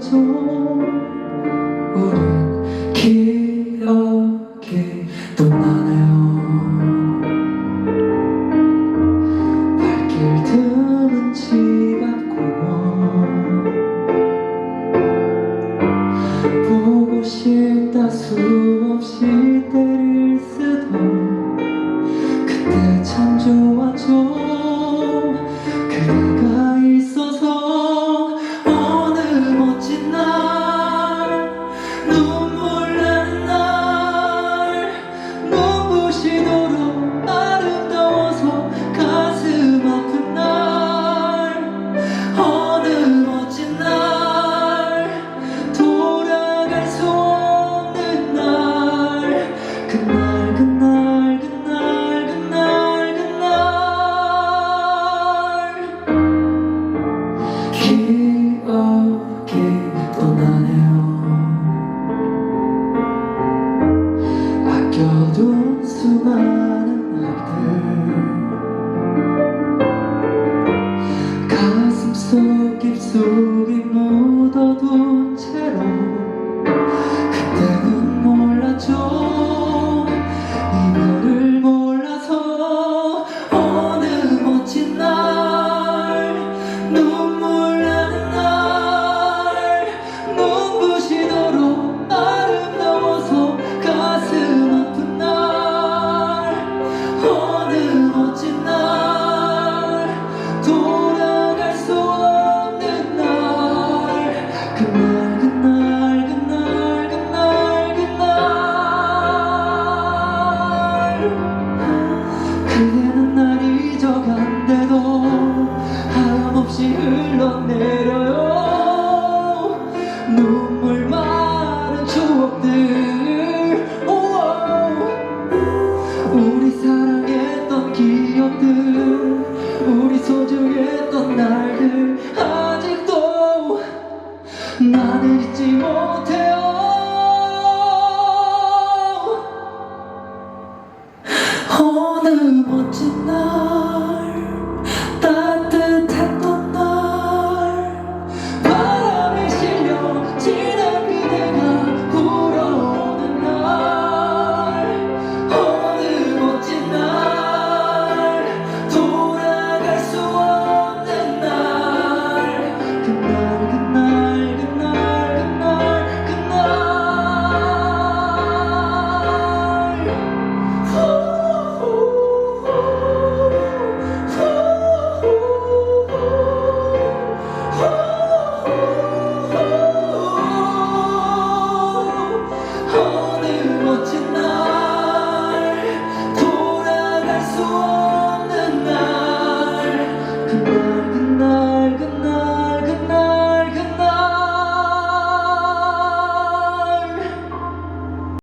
좋았죠 우린 기억이 또 나네요. 발길 드문 집 앞공원 보고 싶다 수없이 떠나네요. 속 깊숙이 그날 그날 그날 그날 그날. 그대는 날 잊어간대도 하염없이 흘러내려요. 우리 소중했던 날들. 아직도 나를 잊지 못해요. 오늘 멋진 날